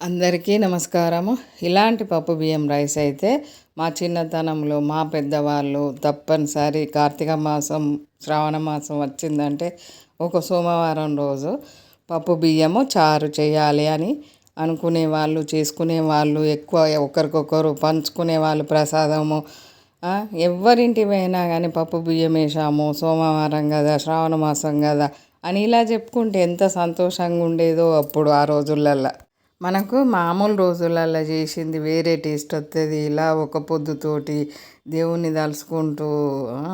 అందరికీ నమస్కారము. ఇలాంటి పప్పు బియ్యం రైస్ అయితే మా చిన్నతనంలో మా పెద్దవాళ్ళు తప్పనిసరి కార్తీక మాసం శ్రావణ మాసం వచ్చిందంటే ఒక సోమవారం రోజు పప్పు బియ్యము చారు చేయాలి అని అనుకునే వాళ్ళు చేసుకునే వాళ్ళు ఎక్కువ ఒకరికొకరు పంచుకునే వాళ్ళు ప్రసాదము ఎవరింటి పోయినా కానీ పప్పు బియ్యం వేసాము సోమవారం కదా శ్రావణ మాసం కదా అని ఇలా చెప్పుకుంటే ఎంత సంతోషంగా ఉండేదో అప్పుడు ఆ రోజులల్లో. మనకు మామూలు రోజులలో చేసింది వేరే టేస్ట్ వస్తుంది ఇలా ఒక పొద్దుతోటి దేవుణ్ణి తలుచుకుంటూ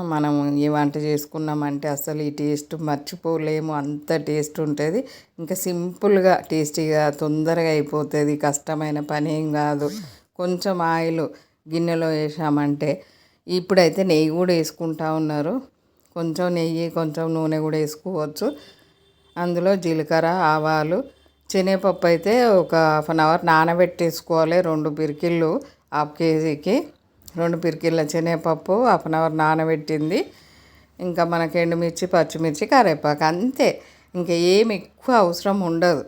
మనం ఈ వంట చేసుకున్నామంటే అసలు ఈ టేస్ట్ మర్చిపోలేము. అంత టేస్ట్ ఉంటుంది. ఇంకా సింపుల్గా టేస్టీగా తొందరగా అయిపోతుంది. కష్టమైన పని ఏం కాదు. కొంచెం ఆయిల్ గిన్నెలో వేసామంటే ఇప్పుడైతే నెయ్యి కూడా వేసుకుంటా ఉన్నారు. కొంచెం నెయ్యి కొంచెం నూనె కూడా వేసుకోవచ్చు. అందులో జీలకర్ర ఆవాలు శనగపప్పు అయితే ఒక హాఫ్ అన్ అవర్ నానబెట్టేసుకోవాలి రెండు పిరికిళ్ళు హాఫ్ కేజీకి. రెండు పిరికిళ్ళ శనగపప్పు హాఫ్ అన్ అవర్ నానబెట్టింది. ఇంకా మనకి ఎండుమిర్చి పచ్చిమిర్చి కరివేపాకు అంతే. ఇంకా ఏమి ఎక్కువ అవసరం ఉండదు.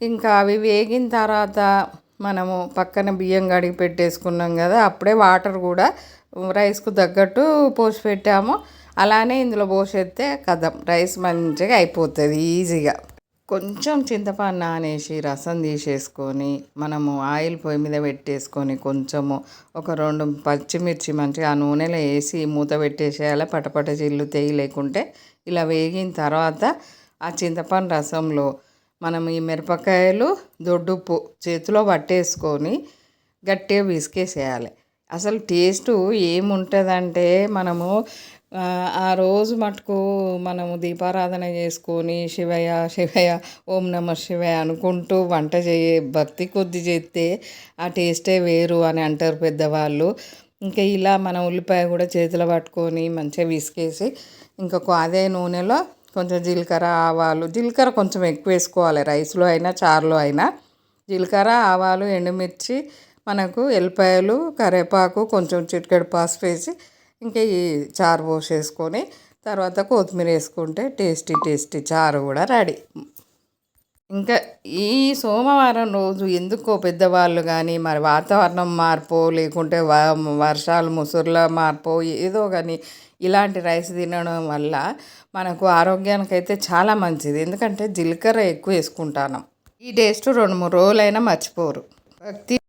ఇంకా అవి వేగిన తర్వాత మనము పక్కన బియ్యం కడిగి పెట్టేసుకున్నాం కదా అప్పుడే వాటర్ కూడా రైస్కు తగ్గట్టు పోసి పెట్టాము. అలానే ఇందులో పోసేస్తే కథం. రైస్ మంచిగా అయిపోతుంది ఈజీగా. కొంచెం చింతపండు నానేసి రసం తీసేసుకొని మనము ఆయిల్ పొయ్యి మీద పెట్టేసుకొని కొంచెము ఒక రెండు పచ్చిమిర్చి మంచిగా ఆ నూనెలో వేసి మూత పెట్టేసేయాలి. పటపట చిల్లు తెగి లేకుంటే ఇలా వేగిన తర్వాత ఆ చింతపండు రసంలో మనం ఈ మిరపకాయలు దొడ్డుప్పు చేతిలో పట్టేసుకొని గట్టిగా విసికేసేయాలి. అసలు టేస్టు ఏముంటుందంటే మనము ఆ రోజు మటుకు మనము దీపారాధన చేసుకొని శివయ్య శివయ్య ఓం నమ శివయ్య అనుకుంటూ వంట చేయ భక్తి కొద్ది చేస్తే ఆ టేస్టే వేరు అని అంటారు పెద్దవాళ్ళు. ఇంకా ఇలా మనం ఉల్లిపాయ కూడా చేతిలో పట్టుకొని మంచిగా విసికేసి ఇంకొక అదే నూనెలో కొంచెం జీలకర్ర ఆవాలు జీలకర్ర కొంచెం ఎక్కువ వేసుకోవాలి రైస్లో అయినా చారులో అయినా. జీలకర్ర ఆవాలు ఎండుమిర్చి మనకు ఎల్లిపాయలు కరివేపాకు కొంచెం చిటికెడు పసుపు వేసి ఇంకా ఈ చారు పోసేసుకొని తర్వాత కొత్తిమీర వేసుకుంటే టేస్టీ టేస్టీ చారు కూడా రెడీ. ఇంకా ఈ సోమవారం రోజు ఎందుకో పెద్దవాళ్ళు కానీ మరి వాతావరణం మార్పో లేకుంటే వర్షాలు ముసురుల మార్పో ఏదో కానీ ఇలాంటి రైస్ తినడం వల్ల మనకు ఆరోగ్యానికి అయితే చాలా మంచిది. ఎందుకంటే జీలకర్ర ఎక్కువ వేసుకుంటాను. ఈ టేస్ట్ రెండు మూడు రోజులైనా మర్చిపోరు. భక్తి